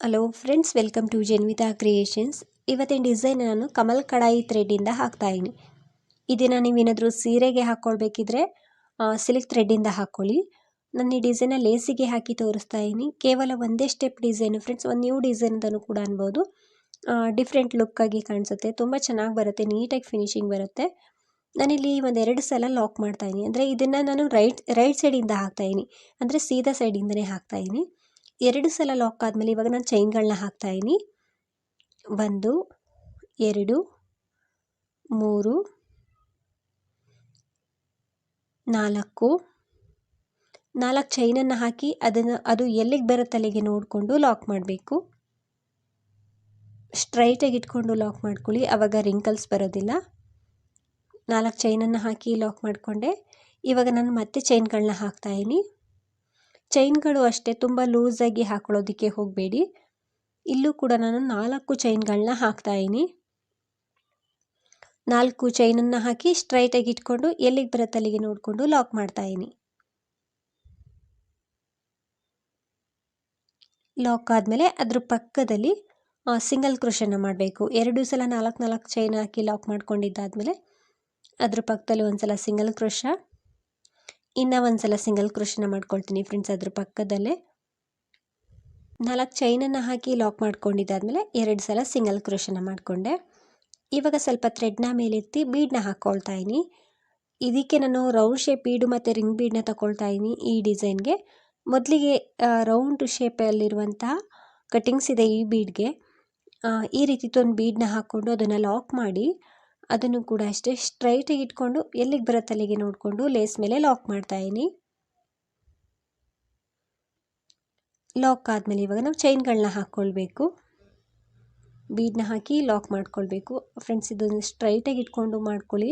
Hello friends welcome to Janvita creations ಇವತ್ತಿನ design ನಾನು ಕಮಲ್ ಕಡಾಯಿ ಥ್ರೆಡ್ಡಿಂದ ಹಾಕ್ತಾಯಿದ್ದೀನಿ ಇದನ್ನು ನೀವೇನಾದರೂ ಸೀರೆಗೆ ಹಾಕ್ಕೊಳ್ಬೇಕಿದ್ರೆ ಸಿಲ್ಕ್ ಥ್ರೆಡ್ಡಿಂದ ಹಾಕ್ಕೊಳ್ಳಿ ನಾನು ಈ ಡಿಸೈನ ಲೇಸಿಗೆ ಹಾಕಿ ತೋರಿಸ್ತಾ ಇದ್ದೀನಿ ಕೇವಲ ಒಂದೇ ಸ್ಟೆಪ್ ಡಿಸೈನು ಫ್ರೆಂಡ್ಸ್ ಒಂದು ನ್ಯೂ ಡಿಸೈನ್ ಕೂಡ ಅನ್ಬೋದು. ಡಿಫ್ರೆಂಟ್ ಲುಕ್ಕಾಗಿ ಕಾಣಿಸುತ್ತೆ. ತುಂಬ ಚೆನ್ನಾಗಿ ಬರುತ್ತೆ ನೀಟಾಗಿ ಫಿನಿಶಿಂಗ್ ಬರುತ್ತೆ. ನಾನಿಲ್ಲಿ ಒಂದೆರಡು ಸಲ ಲಾಕ್ ಮಾಡ್ತಾಯಿದ್ದೀನಿ ಅಂದರೆ ಇದನ್ನು ನಾನು ರೈಟ್ ರೈಟ್ ಸೈಡಿಂದ ಹಾಕ್ತಾಯಿದ್ದೀನಿ ಅಂದರೆ ಸೀದಾ ಸೈಡಿಂದನೇ ಹಾಕ್ತಾಯಿದ್ದೀನಿ ಎರಡು ಸಲ ಲಾಕ್ ಆದಮೇಲೆ ಇವಾಗ ನಾನು ಚೈನ್ಗಳನ್ನ ಹಾಕ್ತಾಯಿದ್ದೀನಿ ಒಂದು, ಎರಡು, ಮೂರು, ನಾಲ್ಕು. ನಾಲ್ಕು ಚೈನನ್ನು ಹಾಕಿ ಅದನ್ನು, ಅದು ಎಲ್ಲಿಗೆ ಬರುತ್ತೆ ಅಲ್ಲಿಗೆ ನೋಡಿಕೊಂಡು ಲಾಕ್ ಮಾಡಬೇಕು. ಸ್ಟ್ರೈಟಾಗಿ ಇಟ್ಕೊಂಡು ಲಾಕ್ ಮಾಡ್ಕೊಳ್ಳಿ ಆವಾಗ ರಿಂಕಲ್ಸ್ ಬರೋದಿಲ್ಲ. ನಾಲ್ಕು ಚೈನನ್ನು ಹಾಕಿ ಲಾಕ್ ಮಾಡಿಕೊಂಡೆ. ಇವಾಗ ನಾನು ಮತ್ತೆ ಚೈನ್ಗಳನ್ನ ಹಾಕ್ತಾಯಿದ್ದೀನಿ ಚೈನ್ಗಳು ಅಷ್ಟೇ ತುಂಬ ಲೂಸಾಗಿ ಹಾಕೊಳ್ಳೋದಕ್ಕೆ ಹೋಗಬೇಡಿ. ಇಲ್ಲೂ ಕೂಡ ನಾನು ನಾಲ್ಕು ಚೈನ್ಗಳನ್ನ ಹಾಕ್ತಾಯಿದ್ದೀನಿ ನಾಲ್ಕು ಚೈನನ್ನು ಹಾಕಿ ಸ್ಟ್ರೈಟಾಗಿ ಇಟ್ಕೊಂಡು ಎಲ್ಲಿಗೆ ಬರುತ್ತೆ ಅಲ್ಲಿಗೆ ನೋಡಿಕೊಂಡು ಲಾಕ್ ಮಾಡ್ತಾಯಿದ್ದೀನಿ ಲಾಕ್ ಆದಮೇಲೆ ಅದ್ರ ಪಕ್ಕದಲ್ಲಿ ಸಿಂಗಲ್ ಕ್ರೋಷನ್ನ ಮಾಡಬೇಕು. ಎರಡು ಸಲ ನಾಲ್ಕು ನಾಲ್ಕು ಚೈನ್ ಹಾಕಿ ಲಾಕ್ ಮಾಡ್ಕೊಂಡಿದ್ದಾದಮೇಲೆ ಅದ್ರ ಪಕ್ಕದಲ್ಲಿ ಒಂದು ಸಲ ಸಿಂಗಲ್ ಕ್ರೋಶ ಇನ್ನು ಒಂದು ಸಲ ಸಿಂಗಲ್ ಕ್ರೋಶನ ಮಾಡ್ಕೊಳ್ತೀನಿ ಫ್ರೆಂಡ್ಸ್ ಅದ್ರ ಪಕ್ಕದಲ್ಲೇ. ನಾಲ್ಕು ಚೈನನ್ನು ಹಾಕಿ ಲಾಕ್ ಮಾಡ್ಕೊಂಡಿದ್ದಾದಮೇಲೆ ಎರಡು ಸಲ ಸಿಂಗಲ್ ಕ್ರೋಶನ ಮಾಡಿಕೊಂಡೆ. ಇವಾಗ ಸ್ವಲ್ಪ ಥ್ರೆಡ್ನ ಮೇಲೆತ್ತಿ ಬೀಡನ್ನ ಹಾಕ್ಕೊಳ್ತಾ ಇದ್ದೀನಿ. ಇದಕ್ಕೆ ನಾನು ರೌಂಡ್ ಶೇಪ್ ಬೀಡು ಮತ್ತು ರಿಂಗ್ ಬೀಡನ್ನ ತಗೊಳ್ತಾ ಇದ್ದೀನಿ ಈ ಡಿಸೈನ್ಗೆ ಮೊದಲಿಗೆ ರೌಂಡ್ ಶೇಪಲ್ಲಿರುವಂತಹ ಕಟಿಂಗ್ಸ್ ಇದೆ ಈ ಬೀಡ್ಗೆ ಈ ರೀತಿ ಒಂದು ಬೀಡನ್ನ ಹಾಕ್ಕೊಂಡು ಅದನ್ನು ಲಾಕ್ ಮಾಡಿ. ಅದನ್ನು ಕೂಡ ಅಷ್ಟೇ ಸ್ಟ್ರೈಟಾಗಿ ಇಟ್ಕೊಂಡು ಎಲ್ಲಿಗೆ ಬರುತ್ತೆ ಅಲ್ಲಿಗೆ ನೋಡಿಕೊಂಡು ಲೇಸ್ ಮೇಲೆ ಲಾಕ್ ಮಾಡ್ತಾಯಿದ್ದೀನಿ ಲಾಕ್ ಆದಮೇಲೆ ಇವಾಗ ನಾವು ಚೈನ್ಗಳನ್ನ ಹಾಕ್ಕೊಳ್ಬೇಕು ಬೀಡನ್ನ ಹಾಕಿ ಲಾಕ್ ಮಾಡ್ಕೊಳ್ಬೇಕು. ಫ್ರೆಂಡ್ಸ್ ಇದನ್ನು ಸ್ಟ್ರೈಟಾಗಿ ಇಟ್ಕೊಂಡು ಮಾಡ್ಕೊಳ್ಳಿ.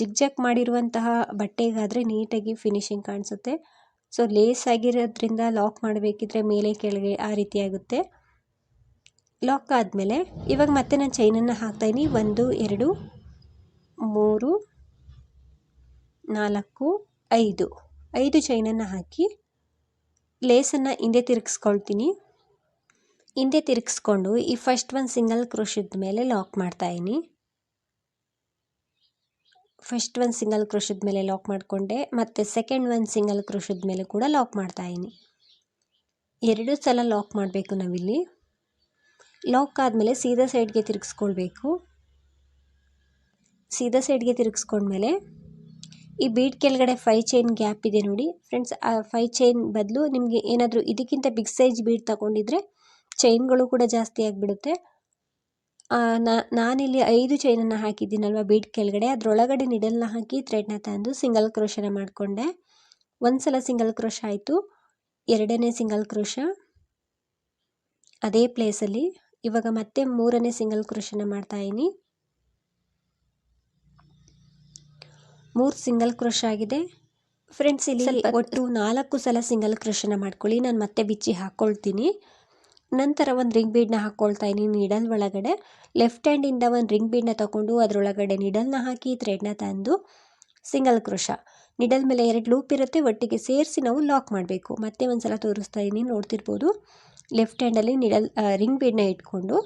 ಜಿಗ್ ಮಾಡಿರುವಂತಹ ಬಟ್ಟೆಗಾದರೆ ನೀಟಾಗಿ ಫಿನಿಶಿಂಗ್ ಕಾಣಿಸುತ್ತೆ. ಸೊ ಲೇಸ್ ಆಗಿರೋದ್ರಿಂದ ಲಾಕ್ ಮಾಡಬೇಕಿದ್ರೆ ಮೇಲೆ ಕೆಳಗೆ ಆ ರೀತಿ ಆಗುತ್ತೆ. ಲಾಕ್ ಆದಮೇಲೆ ಇವಾಗ ಮತ್ತೆ ನಾನು ಚೈನನ್ನು ಹಾಕ್ತಾಯಿದ್ದೀನಿ ಒಂದು, ಎರಡು, ಮೂರು, ನಾಲ್ಕು, ಐದು. ಐದು ಚೈನನ್ನು ಹಾಕಿ ಲೇಸನ್ನು ಹಿಂದೆ ತಿರುಗಿಸ್ಕೊಳ್ತೀನಿ. ಹಿಂದೆ ತಿರುಗಿಸ್ಕೊಂಡು ಈ ಫಸ್ಟ್ ಒಂದು ಸಿಂಗಲ್ ಕ್ರೋಶದ ಮೇಲೆ ಲಾಕ್ ಮಾಡ್ತಾಯಿನಿ ಫಸ್ಟ್ ಒಂದು ಸಿಂಗಲ್ ಕ್ರೋಶದ ಮೇಲೆ ಲಾಕ್ ಮಾಡಿಕೊಂಡೆ. ಮತ್ತು ಸೆಕೆಂಡ್ ಒಂದು ಸಿಂಗಲ್ ಕ್ರೋಶದ ಮೇಲೆ ಕೂಡ ಲಾಕ್ ಮಾಡ್ತಾಯಿನಿ ಎರಡು ಸಲ ಲಾಕ್ ಮಾಡಬೇಕು ನಾವಿಲ್ಲಿ. ಲಾಕ್ ಆದಮೇಲೆ ಸೀದಾ ಸೈಡ್ಗೆ ತಿರುಗಿಸ್ಕೊಳ್ಬೇಕು. ಸೀದಾ ಸೈಡ್ಗೆ ತಿರುಗಿಸ್ಕೊಂಡ್ಮೇಲೆ ಈ ಬೀಟ್ ಕೆಳಗಡೆ ಫೈ ಚೈನ್ ಗ್ಯಾಪ್ ಇದೆ ನೋಡಿ. ಫ್ರೆಂಡ್ಸ್ ಆ ಫೈ ಚೈನ್ ಬದಲು ನಿಮಗೆ ಏನಾದರೂ ಇದಕ್ಕಿಂತ ಬಿಗ್ ಸೈಜ್ ಬೀಟ್ ತಗೊಂಡಿದ್ರೆ ಚೈನ್ಗಳು ಕೂಡ ಜಾಸ್ತಿ ಆಗಿಬಿಡುತ್ತೆ. ನಾನಿಲ್ಲಿ ಐದು ಚೈನನ್ನು ಹಾಕಿದ್ದೀನಲ್ವ ಬೀಟ್ ಕೆಳಗಡೆ. ಅದರೊಳಗಡೆ ನಿಡಲ್ನ ಹಾಕಿ ಥ್ರೆಡ್ನ ತಂದು ಸಿಂಗಲ್ ಕ್ರೋಶನ ಮಾಡಿಕೊಂಡೆ. ಒಂದು ಸಲ ಸಿಂಗಲ್ ಕ್ರೋಶ ಆಯಿತು. ಎರಡನೇ ಸಿಂಗಲ್ ಕ್ರೋಶ ಅದೇ ಪ್ಲೇಸಲ್ಲಿ ಇವಾಗ ಮತ್ತೆ ಮೂರನೇ ಸಿಂಗಲ್ ಕ್ರೋಶನ ಮಾಡ್ತಾಯಿದ್ದೀನಿ ಮೂರು ಸಿಂಗಲ್ ಕ್ರೋಶ ಆಗಿದೆ. ಫ್ರೆಂಡ್ಸ್ ಇಲ್ಲಿ ಒಟ್ಟು ನಾಲ್ಕು ಸಲ ಸಿಂಗಲ್ ಕ್ರೋಶನ ಮಾಡ್ಕೊಳ್ಳಿ. ನಾನು ಮತ್ತೆ ಬಿಚ್ಚಿ ಹಾಕ್ಕೊಳ್ತೀನಿ ನಂತರ ಒಂದು ರಿಂಗ್ ಬೀಡ್ನ ಹಾಕ್ಕೊಳ್ತಾ ಇದ್ದೀನಿ ನಿಡಲ್ ಒಳಗಡೆ. ಲೆಫ್ಟ್ ಹ್ಯಾಂಡಿಂದ ಒಂದು ರಿಂಗ್ ಬೀಡ್ನ ತಗೊಂಡು ಅದರೊಳಗಡೆ ನಿಡಲ್ನ ಹಾಕಿ ಥ್ರೆಡ್ನ ತಂದು ಸಿಂಗಲ್ ಕ್ರೋಶ ನಿಡಲ್ ಮೇಲೆ ಎರಡು ಲೂಪ್ ಇರುತ್ತೆ. ಒಟ್ಟಿಗೆ ಸೇರಿಸಿ ನಾವು ಲಾಕ್ ಮಾಡಬೇಕು. ಮತ್ತೆ ಒಂದು ಸಲ ತೋರಿಸ್ತಾ ಇದ್ದೀನಿ. ನೋಡ್ತಿರ್ಬೋದು. ಲೆಫ್ಟ್ ಹ್ಯಾಂಡಲ್ಲಿ ನಿಡಲ್ ರಿಂಗ್ ಬೀಡನ್ನ ಇಟ್ಕೊಂಡು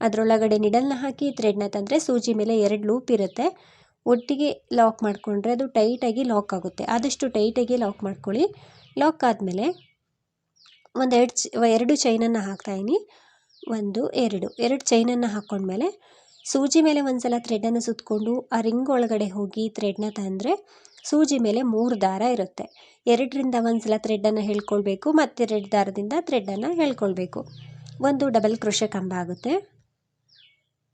ಅದರೊಳಗಡೆ ನಿಡಲ್ನ ಹಾಕಿ ಥ್ರೆಡ್ನ ತಂದರೆ ಸೂಜಿ ಮೇಲೆ ಎರಡು ಲೂಪ್ ಇರುತ್ತೆ. ಒಟ್ಟಿಗೆ ಲಾಕ್ ಮಾಡಿಕೊಂಡ್ರೆ ಅದು ಟೈಟಾಗಿ ಲಾಕ್ ಆಗುತ್ತೆ. ಆದಷ್ಟು ಟೈಟಾಗಿ ಲಾಕ್ ಮಾಡ್ಕೊಳ್ಳಿ. ಲಾಕ್ ಆದಮೇಲೆ ಒಂದೆರಡು ಎರಡು ಚೈನನ್ನು ಹಾಕ್ತಾಯಿನಿ ಒಂದು, ಎರಡು. ಎರಡು ಚೈನನ್ನು ಹಾಕ್ಕೊಂಡ್ಮೇಲೆ ಸೂಜಿ ಮೇಲೆ ಒಂದ್ಸಲ ಥ್ರೆಡನ್ನು ಸುತ್ತಕೊಂಡು ಆ ರಿಂಗ್ ಒಳಗಡೆ ಹೋಗಿ ಥ್ರೆಡ್ನ ತಂದರೆ ಸೂಜಿ ಮೇಲೆ ಮೂರು ದಾರ ಇರುತ್ತೆ. ಎರಡರಿಂದ ಒಂದ್ಸಲ ಥ್ರೆಡ್ಡನ್ನು ಹೇಳ್ಕೊಳ್ಬೇಕು, ಮತ್ತೆರಡು ದಾರದಿಂದ ಥ್ರೆಡ್ಡನ್ನು ಹೇಳ್ಕೊಳ್ಬೇಕು. ಒಂದು ಡಬಲ್ ಕೃಷಿ ಕಂಬ ಆಗುತ್ತೆ.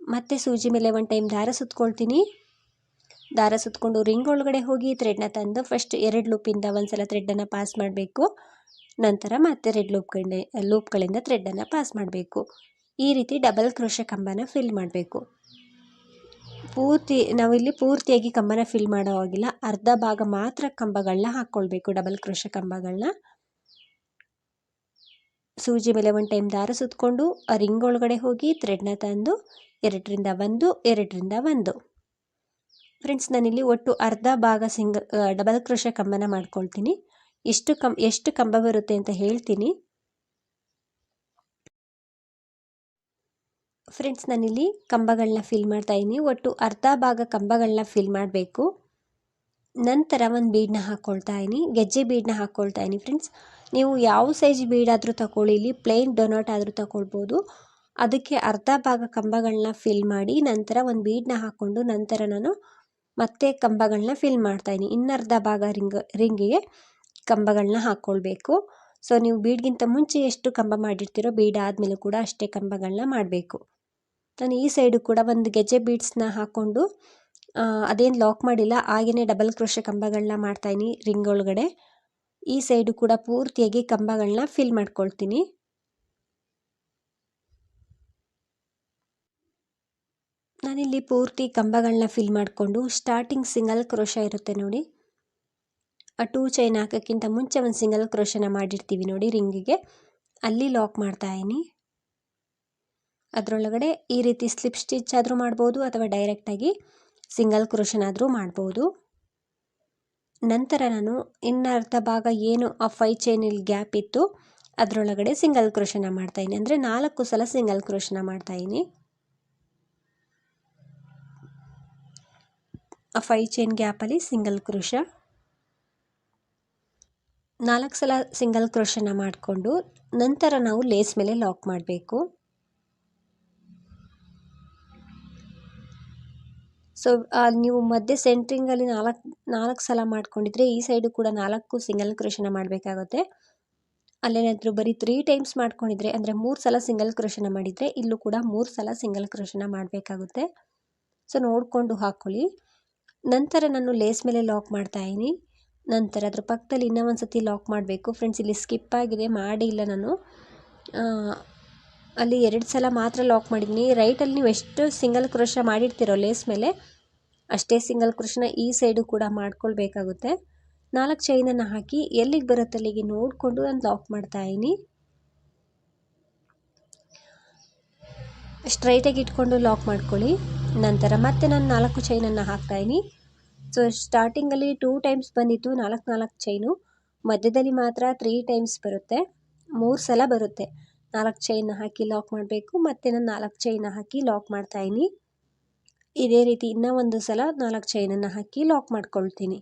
ಮತ್ತೆ ಸೂಜಿ ಮೇಲೆ ಒಂದು ಟೈಮ್ ದಾರ ಸುತ್ಕೊಳ್ತೀನಿ. ದಾರ ಸುತ್ತಕೊಂಡು ರಿಂಗ್ ಒಳಗಡೆ ಹೋಗಿ ಥ್ರೆಡ್ನ ತಂದು ಫಸ್ಟ್ ಎರಡು ಲೂಪಿಂದ ಒಂದು ಸಲ ಥ್ರೆಡ್ಡನ್ನು ಪಾಸ್ ಮಾಡಬೇಕು. ನಂತರ ಮತ್ತೆ ರೆಡ್ ಲೂಪ್ಗಳನ್ನ ಲೂಪ್ಗಳಿಂದ ಥ್ರೆಡ್ಡನ್ನು ಪಾಸ್ ಮಾಡಬೇಕು. ಈ ರೀತಿ ಡಬಲ್ ಕ್ರೋಶ ಕಂಬನ ಫಿಲ್ ಮಾಡಬೇಕು. ಪೂರ್ತಿ, ನಾವಿಲ್ಲಿ ಪೂರ್ತಿಯಾಗಿ ಕಂಬನ ಫಿಲ್ ಮಾಡೋ ಹಾಗಿಲ್ಲ. ಅರ್ಧ ಭಾಗ ಮಾತ್ರ ಕಂಬಗಳನ್ನ ಹಾಕ್ಕೊಳ್ಬೇಕು ಡಬಲ್ ಕ್ರೋಶ ಕಂಬಗಳನ್ನ ಸೂಜಿ ಮೇಲೆ ಒಂದು ಟೈಮ್ ದಾರ ಸುತ್ತಕೊಂಡು ರಿಂಗ್ ಒಳಗಡೆ ಹೋಗಿ ಥ್ರೆಡ್ನ ತಂದು, ಎರಡರಿಂದ ಒಂದು ಎರಡರಿಂದ ಒಂದು. ಫ್ರೆಂಡ್ಸ್ ನಾನಿಲ್ಲಿ ಒಟ್ಟು ಅರ್ಧ ಭಾಗ ಸಿಂಗಲ್ ಡಬಲ್ ಕ್ರೋಶ ಕಂಬನ ಮಾಡ್ಕೊಳ್ತೀನಿ. ಎಷ್ಟು ಕಂ, ಎಷ್ಟು ಕಂಬ ಬರುತ್ತೆ ಅಂತ ಹೇಳ್ತೀನಿ. ಫ್ರೆಂಡ್ಸ್ ನಾನಿಲ್ಲಿ ಕಂಬಗಳನ್ನ ಫಿಲ್ ಮಾಡ್ತಾ ಇದ್ದೀನಿ. ಒಟ್ಟು ಅರ್ಧ ಭಾಗ ಕಂಬಗಳನ್ನ ಫಿಲ್ ಮಾಡಬೇಕು. ನಂತರ ಒಂದು ಬೀಡನ್ನ ಹಾಕ್ಕೊಳ್ತಾ ಇದ್ದೀನಿ. ಗೆಜ್ಜೆ ಬೀಡನ್ನ ಹಾಕ್ಕೊಳ್ತಾ ಇದ್ದೀನಿ ಫ್ರೆಂಡ್ಸ್ ನೀವು ಯಾವ ಸೈಜ್ ಬೀಡಾದರೂ ತಗೊಳ್ಳಿ ಇಲ್ಲಿ ಪ್ಲೇನ್ ಡೊನಾಟ್ ಆದರೂ ತಗೊಳ್ಬೋದು ಅದಕ್ಕೆ ಅರ್ಧ ಭಾಗ ಕಂಬಗಳನ್ನ ಫಿಲ್ ಮಾಡಿ, ನಂತರ ಒಂದು ಬೀಡನ್ನ ಹಾಕ್ಕೊಂಡು ನಂತರ ನಾನು ಮತ್ತೆ ಕಂಬಗಳನ್ನ ಫಿಲ್ ಮಾಡ್ತಾಯಿದ್ದೀನಿ ಇನ್ನರ್ಧ ಭಾಗ ರಿಂಗ್, ರಿಂಗಿಗೆ ಕಂಬಗಳನ್ನ ಹಾಕ್ಕೊಳ್ಬೇಕು ಸೊ ನೀವು ಬೀಡ್ಗಿಂತ ಮುಂಚೆ ಎಷ್ಟು ಕಂಬ ಮಾಡಿರ್ತೀರೋ ಬೀಡ್ ಆದಮೇಲೆ ಕೂಡ ಅಷ್ಟೇ ಕಂಬಗಳನ್ನ ಮಾಡಬೇಕು. ನಾನು ಈ ಸೈಡು ಕೂಡ ಒಂದು ಗೆಜ್ಜೆ ಬೀಡ್ಸ್ನ ಹಾಕ್ಕೊಂಡು ಅದೇನು ಲಾಕ್ ಮಾಡಿಲ್ಲ ಹಾಗೆಯೇ ಡಬಲ್ ಕ್ರೋಶ ಕಂಬಗಳನ್ನ ಮಾಡ್ತಾಯಿನಿ ರಿಂಗ್ ಒಳಗಡೆ. ಈ ಸೈಡು ಕೂಡ ಪೂರ್ತಿಯಾಗಿ ಕಂಬಗಳನ್ನ ಫಿಲ್ ಮಾಡ್ಕೊಳ್ತೀನಿ. ನಾನಿಲ್ಲಿ ಪೂರ್ತಿ ಕಂಬಗಳನ್ನ ಫಿಲ್ ಮಾಡಿಕೊಂಡು ಸ್ಟಾರ್ಟಿಂಗ್ ಸಿಂಗಲ್ ಕ್ರೋಶ ಇರುತ್ತೆ ನೋಡಿ. ಆ ಟೂ ಚೈನ್ ಹಾಕೋಕ್ಕಿಂತ ಮುಂಚೆ ಒಂದು ಸಿಂಗಲ್ ಕ್ರೋಶನ ಮಾಡಿರ್ತೀವಿ ನೋಡಿ ರಿಂಗಿಗೆ ಅಲ್ಲಿ ಲಾಕ್ ಮಾಡ್ತಾಯಿನಿ ಅದರೊಳಗಡೆ ಈ ರೀತಿ ಸ್ಲಿಪ್ ಸ್ಟಿಚ್ ಆದರೂ ಮಾಡ್ಬೋದು ಅಥವಾ ಡೈರೆಕ್ಟಾಗಿ ಸಿಂಗಲ್ ಕ್ರೋಷನಾದರೂ ಮಾಡ್ಬೋದು. ನಂತರ ನಾನು ಇನ್ನರ್ಧ ಭಾಗ ಏನು ಆ ಫೈ ಚೈನಲ್ಲಿ ಗ್ಯಾಪ್ ಇತ್ತು, ಅದರೊಳಗಡೆ ಸಿಂಗಲ್ ಕ್ರೋಷನ ಮಾಡ್ತಾಯಿನಿ ಅಂದರೆ ನಾಲ್ಕು ಸಲ ಸಿಂಗಲ್ ಕ್ರೋಶನ ಮಾಡ್ತಾಯಿನಿ ಆ ಫೈ ಚೈನ್ ಗ್ಯಾಪಲ್ಲಿ ಸಿಂಗಲ್ ಕ್ರೋಷ ನಾಲ್ಕು ಸಲ ಸಿಂಗಲ್ ಕ್ರೋಷನ ಮಾಡಿಕೊಂಡು ನಂತರ ನಾವು ಲೇಸ್ ಮೇಲೆ ಲಾಕ್ ಮಾಡಬೇಕು. ಸೊ ನೀವು ಮಧ್ಯೆ ಸೆಂಟ್ರಿಂಗಲ್ಲಿ ನಾಲ್ಕು ನಾಲ್ಕು ಸಲ ಮಾಡ್ಕೊಂಡಿದ್ರೆ ಈ ಸೈಡು ಕೂಡ ನಾಲ್ಕು ಸಿಂಗಲ್ ಕ್ರೋಶನ ಮಾಡಬೇಕಾಗುತ್ತೆ. ಅಲ್ಲೇನಾದರೂ ಬರೀ ತ್ರೀ ಟೈಮ್ಸ್ ಮಾಡ್ಕೊಂಡಿದ್ರೆ, ಅಂದರೆ ಮೂರು ಸಲ ಸಿಂಗಲ್ ಕ್ರೋಶನ ಮಾಡಿದರೆ ಇಲ್ಲೂ ಕೂಡ ಮೂರು ಸಲ ಸಿಂಗಲ್ ಕ್ರೋಷನ ಮಾಡಬೇಕಾಗುತ್ತೆ. ಸೊ ನೋಡಿಕೊಂಡು ಹಾಕ್ಕೊಳ್ಳಿ ನಂತರ ನಾನು ಲೇಸ್ ಮೇಲೆ ಲಾಕ್ ಮಾಡ್ತಾಯಿದ್ದೀನಿ ನಂತರ ಅದ್ರ ಪಕ್ಕದಲ್ಲಿ ಇನ್ನೂ ಒಂದು ಸತಿ ಲಾಕ್ ಮಾಡಬೇಕು. ಫ್ರೆಂಡ್ಸ್ ಇಲ್ಲಿ ಸ್ಕಿಪ್ ಆಗಿದೆ, ಮಾಡಿಲ್ಲ ನಾನು. ಅಲ್ಲಿ ಎರಡು ಸಲ ಮಾತ್ರ ಲಾಕ್ ಮಾಡಿದ್ದೀನಿ ರೈಟಲ್ಲಿ ನೀವು ಎಷ್ಟು ಸಿಂಗಲ್ ಕ್ರೋಶ ಮಾಡಿರ್ತೀರೋ ಲೇಸ್ ಮೇಲೆ, ಅಷ್ಟೇ ಸಿಂಗಲ್ ಕ್ರೋಶನ ಈ ಸೈಡು ಕೂಡ ಮಾಡ್ಕೊಳ್ಬೇಕಾಗುತ್ತೆ. ನಾಲ್ಕು ಚೈನನ್ನು ಹಾಕಿ ಎಲ್ಲಿಗೆ ಬರುತ್ತೆ ಅಲ್ಲಿಗೆ ನೋಡಿಕೊಂಡು ನಾನು ಲಾಕ್ ಮಾಡ್ತಾಯಿದ್ದೀನಿ ಸ್ಟ್ರೈಟಾಗಿ ಇಟ್ಕೊಂಡು ಲಾಕ್ ಮಾಡ್ಕೊಳ್ಳಿ. ನಂತರ ಮತ್ತೆ ನಾನು ನಾಲ್ಕು ಚೈನನ್ನು ಹಾಕ್ತಾಯಿದ್ದೀನಿ ಸೊ ಸ್ಟಾರ್ಟಿಂಗಲ್ಲಿ ಟೂ ಟೈಮ್ಸ್ ಬಂದಿತ್ತು, ನಾಲ್ಕು ನಾಲ್ಕು ಚೈನು ಮಧ್ಯದಲ್ಲಿ ಮಾತ್ರ ತ್ರೀ ಟೈಮ್ಸ್ ಬರುತ್ತೆ. ಮೂರು ಸಲ ಬರುತ್ತೆ. ನಾಲ್ಕು ಚೈನ್ ಹಾಕಿ ಲಾಕ್ ಮಾಡಬೇಕು. ಮತ್ತು ನಾನು ನಾಲ್ಕು ಚೈನ ಹಾಕಿ ಲಾಕ್ ಮಾಡ್ತಾಯಿನಿ ಇದೇ ರೀತಿ ಇನ್ನೂ ಒಂದು ಸಲ ನಾಲ್ಕು ಚೈನನ್ನು ಹಾಕಿ ಲಾಕ್ ಮಾಡ್ಕೊಳ್ತೀನಿ.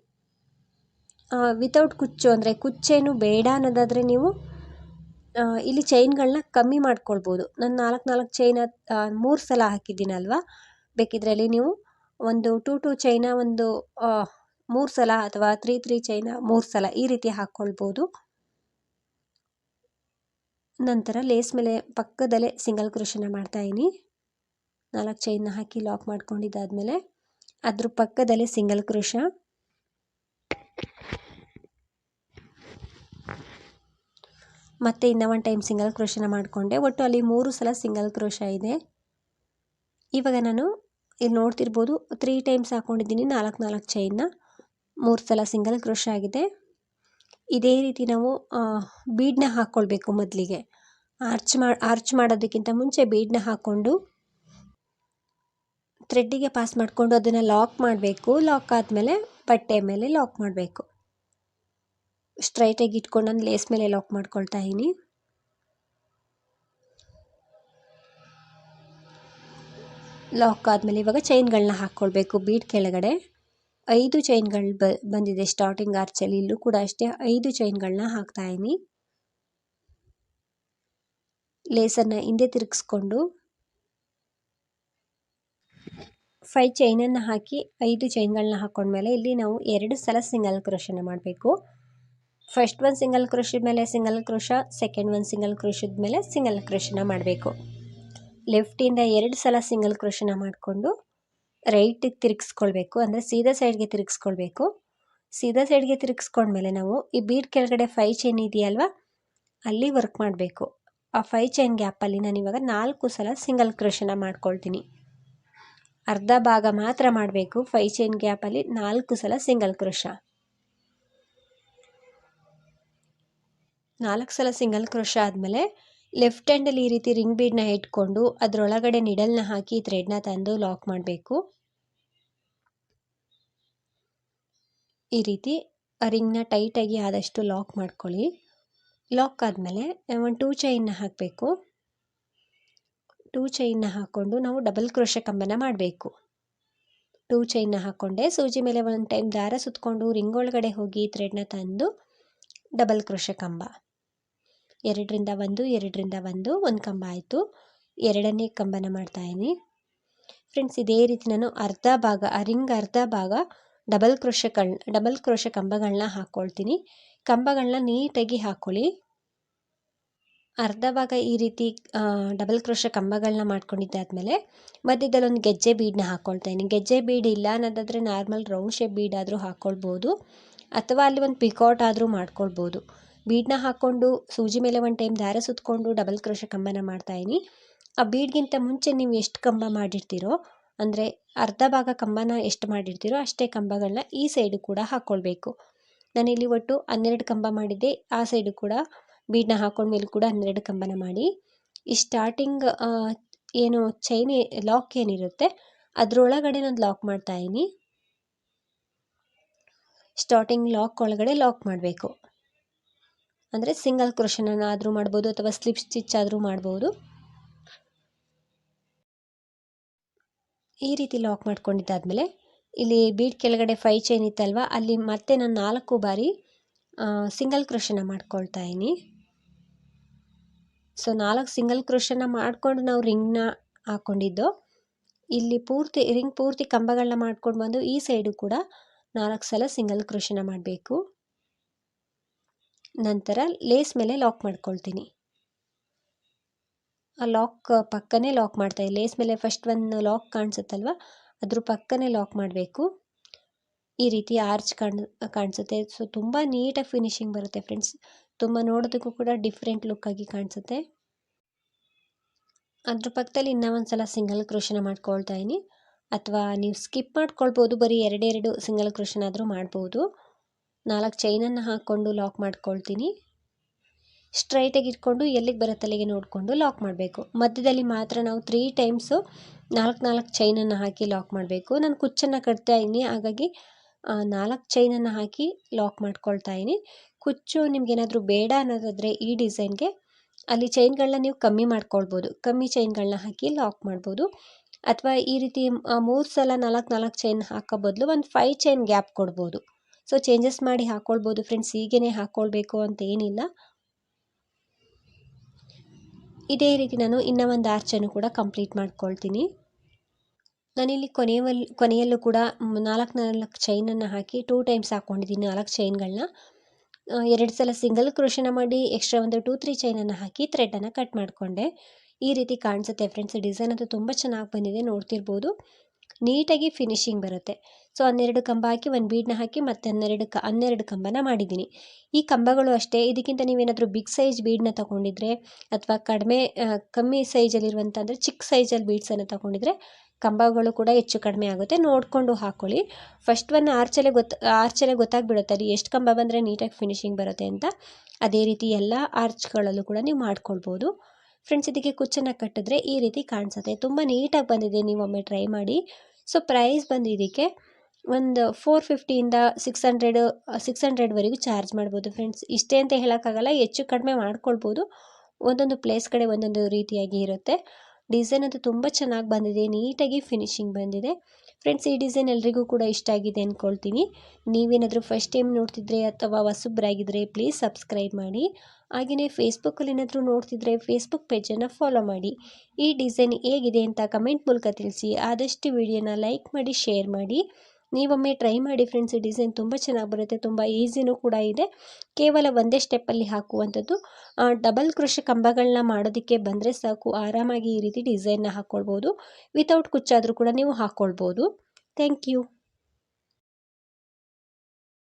ವಿತೌಟ್ ಕುಚ್ಚು ಅಂದರೆ ಕುಚ್ಚೇನು ಬೇಡ ಅನ್ನೋದಾದರೆ ನೀವು ಇಲ್ಲಿ ಚೈನ್ಗಳನ್ನ ಕಮ್ಮಿ ಮಾಡ್ಕೊಳ್ಬೋದು. ನಾನು ನಾಲ್ಕು ನಾಲ್ಕು ಚೈನ ಮೂರು ಸಲ ಹಾಕಿದ್ದೀನಲ್ವಾ ಬೇಕಿದ್ರೆ ಅಲ್ಲಿ ನೀವು ಒಂದು ಟೂ ಟೂ ಚೈನ ಒಂದು ಮೂರು ಸಲ ಅಥವಾ ತ್ರೀ ತ್ರೀ ಚೈನ ಮೂರು ಸಲ ಈ ರೀತಿ ಹಾಕ್ಕೊಳ್ಬೋದು ನಂತರ ಲೇಸ್ ಮೇಲೆ ಪಕ್ಕದಲ್ಲೇ ಸಿಂಗಲ್ ಕ್ರೋಶನ ಮಾಡ್ತಾಯಿನಿ ನಾಲ್ಕು ಚೈನ್ನ ಹಾಕಿ ಲಾಕ್ ಮಾಡ್ಕೊಂಡಿದ್ದಾದಮೇಲೆ ಅದ್ರ ಪಕ್ಕದಲ್ಲೇ ಸಿಂಗಲ್ ಕ್ರೋಶ ಮತ್ತೆ ಇನ್ನೂ ಒಂದು ಟೈಮ್ ಸಿಂಗಲ್ ಕ್ರೋಶನ ಮಾಡಿಕೊಂಡೆ. ಒಟ್ಟು ಅಲ್ಲಿ ಮೂರು ಸಲ ಸಿಂಗಲ್ ಕ್ರೋಶ ಇದೆ. ಇವಾಗ ನಾನು ಇಲ್ಲಿ ನೋಡ್ತಿರ್ಬೋದು ತ್ರೀ ಟೈಮ್ಸ್ ಹಾಕ್ಕೊಂಡಿದ್ದೀನಿ ನಾಲ್ಕು ನಾಲ್ಕು ಚೈನ್ನ ಮೂರು ಸಲ ಸಿಂಗಲ್ ಕ್ರೋಶ ಆಗಿದೆ. ಇದೇ ರೀತಿ ನಾವು ಬೀಡನ್ನ ಹಾಕ್ಕೊಳ್ಬೇಕು ಮೊದಲಿಗೆ. ಆರ್ಚ್ ಮಾಡಿ ಆರ್ಚ್ ಮಾಡೋದಕ್ಕಿಂತ ಮುಂಚೆ ಬೀಡನ್ನ ಹಾಕ್ಕೊಂಡು ಥ್ರೆಡ್ಡಿಗೆ ಪಾಸ್ ಮಾಡಿಕೊಂಡು ಅದನ್ನು ಲಾಕ್ ಮಾಡಬೇಕು. ಲಾಕ್ ಆದಮೇಲೆ ಬಟ್ಟೆ ಮೇಲೆ ಲಾಕ್ ಮಾಡಬೇಕು. ಸ್ಟ್ರೈಟಾಗಿ ಇಟ್ಕೊಂಡು ನಾನು ಲೇಸ್ ಮೇಲೆ ಲಾಕ್ ಮಾಡ್ಕೊಳ್ತಾ ಇದ್ದೀನಿ. ಲಾಕ್ ಆದಮೇಲೆ ಇವಾಗ ಚೈನ್ಗಳನ್ನ ಹಾಕ್ಕೊಳ್ಬೇಕು ಬೀಡ್ ಕೆಳಗಡೆ. ಐದು ಚೈನ್ಗಳು ಬ, ಬಂದಿದೆ ಸ್ಟಾರ್ಟಿಂಗ್ ಆರ್ಚಲ್ಲಿ ಇಲ್ಲೂ ಕೂಡ ಅಷ್ಟೇ ಐದು ಚೈನ್ಗಳನ್ನ ಹಾಕ್ತಾಯಿನಿ ಲೇಸನ್ನು ಹಿಂದೆ ತಿರುಗಿಸ್ಕೊಂಡು ಫೈ ಚೈನನ್ನು ಹಾಕಿ ಐದು ಚೈನ್ಗಳನ್ನ ಹಾಕ್ಕೊಂಡ್ಮೇಲೆ ಇಲ್ಲಿ ನಾವು ಎರಡು ಸಲ ಸಿಂಗಲ್ ಕ್ರೋಶನ ಮಾಡಬೇಕು. ಫಸ್ಟ್ ಒಂದು ಸಿಂಗಲ್ ಕ್ರೋಶದ ಮೇಲೆ ಸಿಂಗಲ್ ಕ್ರೋಶ ಸೆಕೆಂಡ್ ಒಂದು ಸಿಂಗಲ್ ಕ್ರೋಶದ ಮೇಲೆ ಸಿಂಗಲ್ ಕ್ರೋಶನ ಮಾಡಬೇಕು. ಲೆಫ್ಟಿಂದ ಎರಡು ಸಲ ಸಿಂಗಲ್ ಕ್ರೋಶನ ಮಾಡಿಕೊಂಡು ರೈಟಿಗೆ ತಿರುಗಿಸ್ಕೊಳ್ಬೇಕು. ಅಂದರೆ ಸೀದಾ ಸೈಡ್ಗೆ ತಿರುಗಿಸ್ಕೊಳ್ಬೇಕು. ಸೀದಾ ಸೈಡ್ಗೆ ತಿರುಗಿಸ್ಕೊಂಡ್ಮೇಲೆ ನಾವು ಈ ಬೀಡ್ ಕೆಳಗಡೆ ಫೈ ಚೈನ್ ಇದೆಯಲ್ವ? ಅಲ್ಲಿ ವರ್ಕ್ ಮಾಡಬೇಕು. ಆ ಫೈ ಚೈನ್ ಗ್ಯಾಪಲ್ಲಿ ನಾನು ಇವಾಗ ನಾಲ್ಕು ಸಲ ಸಿಂಗಲ್ ಕ್ರೋಶನ ಮಾಡ್ಕೊಳ್ತೀನಿ. ಅರ್ಧ ಭಾಗ ಮಾತ್ರ ಮಾಡಬೇಕು. ಫೈ ಚೈನ್ ಗ್ಯಾಪಲ್ಲಿ ನಾಲ್ಕು ಸಲ ಸಿಂಗಲ್ ಕ್ರೋಶ ನಾಲ್ಕು ಸಲ ಸಿಂಗಲ್ ಕ್ರೋಶ ಆದಮೇಲೆ ಲೆಫ್ಟ್ ಹ್ಯಾಂಡಲ್ಲಿ ಈ ರೀತಿ ರಿಂಗ್ ಬೀಡ್ನ ಇಟ್ಕೊಂಡು ಅದರೊಳಗಡೆ ನಿಡಲ್ನ ಹಾಕಿ ಥ್ರೆಡ್ನ ತಂದು ಲಾಕ್ ಮಾಡಬೇಕು. ಈ ರೀತಿ ರಿಂಗ್ನ ಟೈಟಾಗಿ ಆದಷ್ಟು ಲಾಕ್ ಮಾಡ್ಕೊಳ್ಳಿ. ಲಾಕ್ ಆದಮೇಲೆ ಒಂದು ಟೂ ಚೈನ್ನ ಹಾಕಬೇಕು. ಟೂ ಚೈನ್ನ ಹಾಕ್ಕೊಂಡು ನಾವು ಡಬಲ್ ಕ್ರೋಶ ಕಂಬನ ಮಾಡಬೇಕು. ಟೂ ಚೈನ್ನ ಹಾಕ್ಕೊಂಡೆ, ಸೂಜಿ ಮೇಲೆ ಒಂದು ಟೈಮ್ ದಾರ ಸುತ್ತಕೊಂಡು ರಿಂಗ್ ಒಳಗಡೆ ಹೋಗಿ ಥ್ರೆಡ್ನ ತಂದು ಡಬಲ್ ಕ್ರೋಶ ಕಂಬ. ಎರಡರಿಂದ ಒಂದು ಎರಡರಿಂದ ಒಂದು ಒಂದು ಕಂಬ ಆಯಿತು. ಎರಡನೇ ಕಂಬನ ಮಾಡ್ತಾಯಿದ್ದೀನಿ ಫ್ರೆಂಡ್ಸ್ ಇದೇ ರೀತಿ ನಾನು ಅರ್ಧ ಭಾಗ, ಆ ರಿಂಗ್ ಅರ್ಧ ಭಾಗ ಡಬಲ್ ಕ್ರೋಶ ಕಣ್, ಡಬಲ್ ಕ್ರೋಶ ಕಂಬಗಳನ್ನ ಹಾಕ್ಕೊಳ್ತೀನಿ ಕಂಬಗಳನ್ನ ನೀಟಾಗಿ ಹಾಕ್ಕೊಳ್ಳಿ ಅರ್ಧ ಭಾಗ ಈ ರೀತಿ ಡಬಲ್ ಕ್ರೋಶ ಕಂಬಗಳನ್ನ ಮಾಡ್ಕೊಂಡಿದ್ದಾದಮೇಲೆ ಮಧ್ಯದಲ್ಲಿ ಒಂದು ಗೆಜ್ಜೆ ಬೀಡನ್ನ ಹಾಕ್ಕೊಳ್ತಾಯಿನಿ ಗೆಜ್ಜೆ ಬೀಡ್ ಇಲ್ಲ ಅನ್ನೋದಾದರೆ ನಾರ್ಮಲ್ ರೌಂಡ್ ಶೇಪ್ ಬೀಡ್ ಆದರೂ ಹಾಕ್ಕೊಳ್ಬೋದು ಅಥವಾ ಅಲ್ಲಿ ಒಂದು ಪಿಕೌಟ್ ಆದರೂ ಮಾಡ್ಕೊಳ್ಬೋದು. ಬೀಡನ್ನ ಹಾಕ್ಕೊಂಡು ಸೂಜಿ ಮೇಲೆ ಒಂದು ಟೈಮ್ ದಾರ ಸುತ್ತಕೊಂಡು ಡಬಲ್ ಕ್ರೋಶ ಕಂಬನ ಮಾಡ್ತಾಯಿನಿ ಆ ಬೀಡ್ಗಿಂತ ಮುಂಚೆ ನೀವು ಎಷ್ಟು ಕಂಬ ಮಾಡಿರ್ತೀರೋ, ಅಂದರೆ ಅರ್ಧ ಭಾಗ ಕಂಬನ ಎಷ್ಟು ಮಾಡಿರ್ತೀರೋ ಅಷ್ಟೇ ಕಂಬಗಳನ್ನ ಈ ಸೈಡು ಕೂಡ ಹಾಕ್ಕೊಳ್ಬೇಕು ನಾನಿಲ್ಲಿ ಒಟ್ಟು ಹನ್ನೆರಡು ಕಂಬ ಮಾಡಿದ್ದೆ. ಆ ಸೈಡು ಕೂಡ ಬೀಡನ್ನ ಹಾಕೊಂಡ್ಮೇಲೆ ಕೂಡ ಹನ್ನೆರಡು ಕಂಬನ ಮಾಡಿ. ಈ ಸ್ಟಾರ್ಟಿಂಗ್ ಏನು ಚೈನ್ ಲಾಕ್ ಏನಿರುತ್ತೆ, ಅದರೊಳಗಡೆ ನಾನು ಲಾಕ್ ಮಾಡ್ತಾ ಇದ್ದೀನಿ. ಸ್ಟಾರ್ಟಿಂಗ್ ಲಾಕ್ ಒಳಗಡೆ ಲಾಕ್ ಮಾಡಬೇಕು. ಅಂದರೆ ಸಿಂಗಲ್ ಕ್ರೋಶನ ಆದರೂ ಮಾಡ್ಬೋದು ಅಥವಾ ಸ್ಲಿಪ್ ಸ್ಟಿಚ್ ಆದರೂ ಮಾಡ್ಬೋದು. ಈ ರೀತಿ ಲಾಕ್ ಮಾಡ್ಕೊಂಡಿದ್ದಾದಮೇಲೆ ಇಲ್ಲಿ ಬೀಡ್ ಕೆಳಗಡೆ ಫೈ ಚೈನ್ ಇತ್ತಲ್ವ, ಅಲ್ಲಿ ಮತ್ತೆ ನಾನು ನಾಲ್ಕು ಬಾರಿ ಸಿಂಗಲ್ ಕ್ರೋಶನ ಮಾಡ್ಕೊಳ್ತಾ ಇದ್ದೀನಿ. ಸೊ ನಾಲ್ಕು ಸಿಂಗಲ್ ಕ್ರೋಶನ ಮಾಡಿಕೊಂಡು ನಾವು ರಿಂಗ್ನ ಹಾಕ್ಕೊಂಡಿದ್ದು ಇಲ್ಲಿ ಪೂರ್ತಿ ರಿಂಗ್ ಪೂರ್ತಿ ಕಂಬಗಳನ್ನ ಮಾಡ್ಕೊಂಡು ಬಂದು ಈ ಸೈಡು ಕೂಡ ನಾಲ್ಕು ಸಲ ಸಿಂಗಲ್ ಕ್ರೋಶನ ಮಾಡಬೇಕು. ನಂತರ ಲೇಸ್ ಮೇಲೆ ಲಾಕ್ ಮಾಡ್ಕೊಳ್ತೀನಿ. ಲಾಕ್ ಪಕ್ಕನೇ ಲಾಕ್ ಮಾಡ್ತಾ ಲೇಸ್ ಮೇಲೆ ಫಸ್ಟ್ ಒಂದು ಲಾಕ್ ಕಾಣಿಸುತ್ತಲ್ವ? ಅದ್ರ ಪಕ್ಕನೇ ಲಾಕ್ ಮಾಡಬೇಕು. ಈ ರೀತಿ ಆರ್ಚ್ ಕಾಣ್, ಕಾಣಿಸುತ್ತೆ. ಸೊ ತುಂಬ ನೀಟಾಗಿ ಫಿನಿಶಿಂಗ್ ಬರುತ್ತೆ ಫ್ರೆಂಡ್ಸ್ ತುಂಬ ನೋಡೋದಕ್ಕೂ ಕೂಡ ಡಿಫ್ರೆಂಟ್ ಲುಕ್ಕಾಗಿ ಕಾಣಿಸುತ್ತೆ. ಅದ್ರ ಪಕ್ಕದಲ್ಲಿ ಇನ್ನೂ ಒಂದು ಸಲ ಸಿಂಗಲ್ ಕ್ರೋಶನ ಮಾಡ್ಕೊಳ್ತಾ ಇದ್ದೀನಿ. ಅಥವಾ ನೀವು ಸ್ಕಿಪ್ ಮಾಡ್ಕೊಳ್ಬೋದು. ಬರೀ ಎರಡೆರಡು ಸಿಂಗಲ್ ಕ್ರೋಶನ ಆದರೂ ಮಾಡ್ಬೋದು. ನಾಲ್ಕು ಚೈನನ್ನು ಹಾಕ್ಕೊಂಡು ಲಾಕ್ ಮಾಡ್ಕೊಳ್ತೀನಿ. ಸ್ಟ್ರೈಟಾಗಿ ಇಟ್ಕೊಂಡು ಎಲ್ಲಿಗೆ ಬರುತ್ತೆ ಅಲ್ಲಿಗೆ ನೋಡಿಕೊಂಡು ಲಾಕ್ ಮಾಡಬೇಕು. ಮಧ್ಯದಲ್ಲಿ ಮಾತ್ರ ನಾವು ತ್ರೀ ಟೈಮ್ಸು ನಾಲ್ಕು ನಾಲ್ಕು ಚೈನನ್ನು ಹಾಕಿ ಲಾಕ್ ಮಾಡಬೇಕು. ನಾನು ಕುಚ್ಚನ್ನು ಕಟ್ತಾ ಇದ್ದೀನಿ. ಹಾಗಾಗಿ ನಾಲ್ಕು ಚೈನನ್ನು ಹಾಕಿ ಲಾಕ್ ಮಾಡ್ಕೊಳ್ತಾ ಇದ್ದೀನಿ. ಕುಚ್ಚು ನಿಮ್ಗೇನಾದರೂ ಬೇಡ ಅನ್ನೋದಾದರೆ ಈ ಡಿಸೈನ್ಗೆ ಅಲ್ಲಿ ಚೈನ್ಗಳನ್ನ ನೀವು ಕಮ್ಮಿ ಮಾಡ್ಕೊಳ್ಬೋದು. ಕಮ್ಮಿ ಚೈನ್ಗಳನ್ನ ಹಾಕಿ ಲಾಕ್ ಮಾಡ್ಬೋದು. ಅಥವಾ ಈ ರೀತಿ ಮೂರು ಸಲ ನಾಲ್ಕು ನಾಲ್ಕು ಚೈನ್ ಹಾಕೋ ಬದಲು ಒಂದು ಫೈವ್ ಚೈನ್ ಗ್ಯಾಪ್ ಕೊಡ್ಬೋದು. ಸೊ ಚೇಂಜಸ್ ಮಾಡಿ ಹಾಕ್ಕೊಳ್ಬೋದು ಫ್ರೆಂಡ್ಸ್ ಹೀಗೇ ಹಾಕ್ಕೊಳ್ಬೇಕು ಅಂತ ಏನಿಲ್ಲ. ಇದೇ ರೀತಿ ನಾನು ಇನ್ನೂ ಒಂದು ಆರ್ಚನ್ನು ಕೂಡ ಕಂಪ್ಲೀಟ್ ಮಾಡ್ಕೊಳ್ತೀನಿ. ನಾನಿಲ್ಲಿ ಕೊನೆಯವಲ್ಲಿ ಕೊನೆಯಲ್ಲೂ ಕೂಡ ನಾಲ್ಕು ನಾಲ್ಕು ಚೈನನ್ನು ಹಾಕಿ ಟೂ ಟೈಮ್ಸ್ ಹಾಕ್ಕೊಂಡಿದ್ದೀನಿ ನಾಲ್ಕು ಚೈನ್ಗಳನ್ನ. ಎರಡು ಸಲ ಸಿಂಗಲ್ ಕ್ರೋಶನ ಮಾಡಿ ಎಕ್ಸ್ಟ್ರಾ ಒಂದು ಟೂ ತ್ರೀ ಚೈನನ್ನು ಹಾಕಿ ಥ್ರೆಡನ್ನು ಕಟ್ ಮಾಡಿಕೊಂಡೆ. ಈ ರೀತಿ ಕಾಣಿಸುತ್ತೆ ಫ್ರೆಂಡ್ಸ್, ಡಿಸೈನ್ ಅಂತೂ ತುಂಬ ಚೆನ್ನಾಗಿ ಬಂದಿದೆ, ನೋಡ್ತಿರ್ಬೋದು. ನೀಟಾಗಿ ಫಿನಿಶಿಂಗ್ ಬರುತ್ತೆ. ಸೊ ಹನ್ನೆರಡು ಕಂಬ ಹಾಕಿ, ಒಂದು ಬೀಡ್ನ ಹಾಕಿ, ಮತ್ತೆ ಹನ್ನೆರಡು ಕ, ಹನ್ನೆರಡು ಕಂಬನ ಮಾಡಿದ್ದೀನಿ. ಈ ಕಂಬಗಳು ಅಷ್ಟೇ. ಇದಕ್ಕಿಂತ ನೀವೇನಾದರೂ ಬಿಗ್ ಸೈಜ್ ಬೀಡನ್ನ ತೊಗೊಂಡಿದ್ರೆ, ಅಥವಾ ಕಡಿಮೆ ಕಮ್ಮಿ ಸೈಜಲ್ಲಿರುವಂಥ ಅಂದರೆ ಚಿಕ್ಕ ಸೈಜಲ್ಲಿ ಬೀಡ್ಸನ್ನು ತೊಗೊಂಡಿದ್ರೆ, ಕಂಬಗಳು ಕೂಡ ಹೆಚ್ಚು ಕಡಿಮೆ ಆಗುತ್ತೆ. ನೋಡಿಕೊಂಡು ಹಾಕ್ಕೊಳ್ಳಿ ಫಸ್ಟ್ ಒನ್ ಆರ್ಚಲೆ ಗೊತ್ತು ಆರ್ಚಲೆ ಗೊತ್ತಾಗ್ಬಿಡುತ್ತೆ ಅಲ್ಲಿ ಎಷ್ಟು ಕಂಬ ಬಂದರೆ ನೀಟಾಗಿ ಫಿನಿಶಿಂಗ್ ಬರುತ್ತೆ ಅಂತ. ಅದೇ ರೀತಿ ಎಲ್ಲ ಆರ್ಚ್ಗಳಲ್ಲೂ ಕೂಡ ನೀವು ಮಾಡ್ಕೊಳ್ಬೋದು. ಫ್ರೆಂಡ್ಸ್ ಇದಕ್ಕೆ ಕುಚ್ಚನ್ನು ಕಟ್ಟಿದ್ರೆ ಈ ರೀತಿ ಕಾಣಿಸುತ್ತೆ. ತುಂಬ ನೀಟಾಗಿ ಬಂದಿದೆ ನೀವು ಒಮ್ಮೆ ಟ್ರೈ ಮಾಡಿ. ಸೊ ಪ್ರೈಸ್ ಬಂದು ಇದಕ್ಕೆ ಒಂದು ಫೋರ್ ಫಿಫ್ಟಿಯಿಂದ ಸಿಕ್ಸ್ ಹಂಡ್ರೆಡ್ ಸಿಕ್ಸ್ ಹಂಡ್ರೆಡ್ವರೆಗೂ ಚಾರ್ಜ್ ಮಾಡ್ಬೋದು ಫ್ರೆಂಡ್ಸ್ ಇಷ್ಟೇ ಅಂತ ಹೇಳೋಕ್ಕಾಗಲ್ಲ, ಹೆಚ್ಚು ಕಡಿಮೆ ಮಾಡ್ಕೊಳ್ಬೋದು. ಒಂದೊಂದು ಪ್ಲೇಸ್ ಕಡೆ ಒಂದೊಂದು ರೀತಿಯಾಗಿ ಇರುತ್ತೆ. ಡಿಸೈನ್ ಅಂತೂ ತುಂಬ ಚೆನ್ನಾಗಿ ಬಂದಿದೆ, ನೀಟಾಗಿ ಫಿನಿಶಿಂಗ್ ಬಂದಿದೆ. ಫ್ರೆಂಡ್ಸ್ ಈ ಡಿಸೈನ್ ಎಲ್ರಿಗೂ ಕೂಡ ಇಷ್ಟ ಆಗಿದೆ ಅಂದ್ಕೊಳ್ತೀನಿ ನೀವೇನಾದರೂ ಫಸ್ಟ್ ಟೈಮ್ ನೋಡ್ತಿದ್ರೆ ಅಥವಾ ಹೊಸಬ್ರಾಗಿದ್ದರೆ ಪ್ಲೀಸ್ ಸಬ್ಸ್ಕ್ರೈಬ್ ಮಾಡಿ. ಹಾಗೆಯೇ ಫೇಸ್ಬುಕ್ಕಲ್ಲಿ ಏನಾದರೂ ನೋಡ್ತಿದ್ರೆ ಫೇಸ್ಬುಕ್ ಪೇಜನ್ನು ಫಾಲೋ ಮಾಡಿ. ಈ ಡಿಸೈನ್ ಹೇಗಿದೆ ಅಂತ ಕಮೆಂಟ್ ಮೂಲಕ ತಿಳಿಸಿ. ಆದಷ್ಟು ವಿಡಿಯೋನ ಲೈಕ್ ಮಾಡಿ ಶೇರ್ ಮಾಡಿ. ನೀವೊಮ್ಮೆ ಟ್ರೈ ಮಾಡಿ ಫ್ರೆಂಡ್ಸ್ ಈ ಡಿಸೈನ್ ತುಂಬ ಚೆನ್ನಾಗಿ ಬರುತ್ತೆ, ತುಂಬ ಈಸಿನೂ ಕೂಡ ಇದೆ. ಕೇವಲ ಒಂದೇ ಸ್ಟೆಪ್ಪಲ್ಲಿ ಹಾಕುವಂಥದ್ದು. ಡಬಲ್ ಕೃಷಿ ಕಂಬಗಳನ್ನ ಮಾಡೋದಕ್ಕೆ ಬಂದರೆ ಸಾಕು, ಆರಾಮಾಗಿ ಈ ರೀತಿ ಡಿಸೈನ್ನ ಹಾಕ್ಕೊಳ್ಬೋದು ವಿತೌಟ್ ಕುಚ್ಚಾದರೂ ಕೂಡ ನೀವು ಹಾಕ್ಕೊಳ್ಬೋದು ಥ್ಯಾಂಕ್ ಯು